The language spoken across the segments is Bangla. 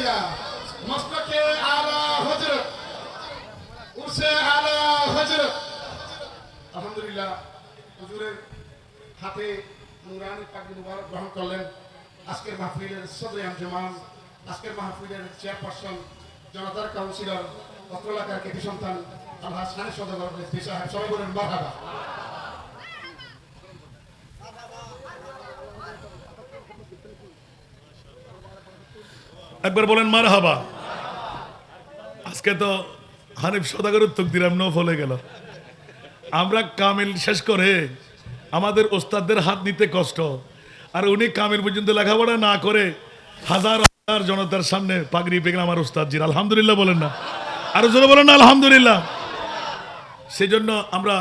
ব্যক্তিরা মস্তকে আলা হজরত উর্সে আলা হজরত আলহামদুলিল্লাহ, হুজুরের হাতে নুরানি পাগড়ি মুবারক গ্রহণ করলেন। আজকের মাহফিলের সদরে আঞ্জমান, আজকের মাহফিলের চেয়ারপারসন, জনতার কাউন্সিলর, অত্র এলাকার কেপি সন্তান, আলহাজ খানের সদর পেশা সাহেব সবাই বলেন, মারহাবা। একবার বলেন মার হাবা আজকে তো হানিফ সদাগর উত্তর দিলাম ন ফলে গেল। আমরা কামিল শেষ করে আমাদের ওস্তাদদের হাত নিতে কষ্ট। আর উনি কামিল পর্যন্ত লেখাপড়া না করে হাজার হাজার জনতার সামনে পাগড়ি পেগলাম আমার ওস্তাদজির। আলহামদুলিল্লাহ বলেন না। আরও জোরে বলেন না, আলহামদুলিল্লাহ। সেই জন্য আমরা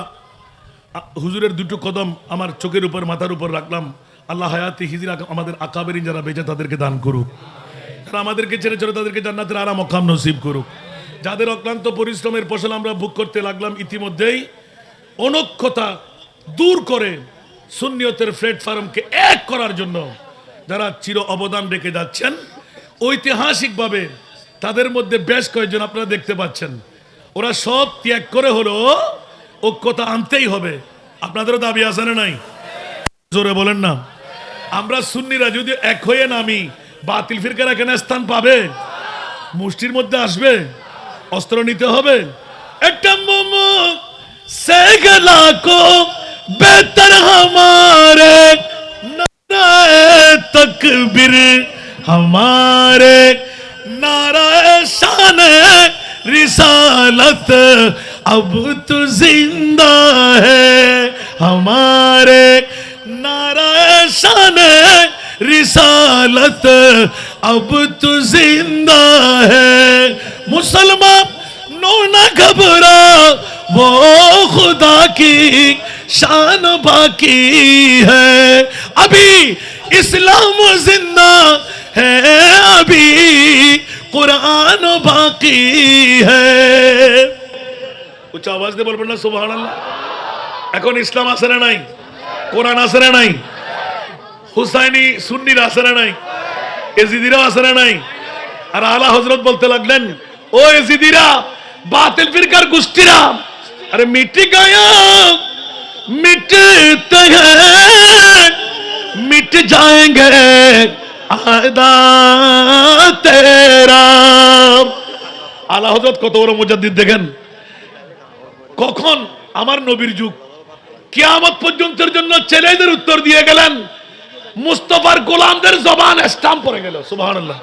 হুজুরের দুটো কদম আমার চোখের উপর, মাথার উপর রাখলাম। আল্লাহ হায়াতি হিজির আমাদের আকাবেরিন যারা বেঁচে, তাদেরকে দান করুক। আমাদেরকে ছেড়ে ছেড়ে তাদেরকে জান্নাতের আরাম অক্ষাম নসিব করুক। যাদের অক্লান্ত পরিশ্রমের ফসল আমরা ভোগ করতে লাগলাম, ইতিমধ্যেই অনক্ষতা দূর করে সুন্নিয়তের প্ল্যাটফর্মকে এক করার জন্য যারা চির অবদান রেখে যাচ্ছেন, ঐতিহাসিকভাবে তাদের মধ্যে বেশ কয়েকজন আপনারা দেখতে পাচ্ছেন। ওরা সব ত্যাগ করে হলো ঐক্যতা আনতেই হবে। আপনাদেরও দাবি আছে নাই? জোরে বলেন না। আমরা সুন্নিরা যদি এক হয়ে নামি বাতিল ফিরকার এখানে স্থান পাবে মুষ্টির মধ্যে আসবে অস্ত্র নিতে হবে একটা মোমো সে গলা কো বেহতর हमारे नाराए तकबीर हमारे नाराए शान रिसालत अब तो जिंदा है हमारे नाराए शान रिसालत अब तो जिंदा है मुसलमान नो न घबरा वो खुदा की शान बाकी है अभी इस्लाम जिंदा है अभी कुरान बाकी है উচ্চ আওয়াজ দিয়ে বলবেন না সুবহান এখন ইসলাম আছে না নাই কোরআন আছে না নাই হুসাইনি সুন্নির আসারা নাই? এজিদিরা আসারা নাই? আর আলা হজরত বলতে লাগলেন, ও এজিদিরা, বাতিল ফিরকার গোষ্ঠীরা, আরে মিটি গায়া মিটতে মিট যায়গে আদা আলা হজরত কত বড় মুজাদ্দিদ দেখেন। কখন আমার নবীর যুগ, কিয়ামত পর্যন্তের জন্য ছেলেদের উত্তর দিয়ে গেলেন মুস্তফার গোলামদের জবান স্টাম্প পড়ে গেল সুবহানাল্লাহ।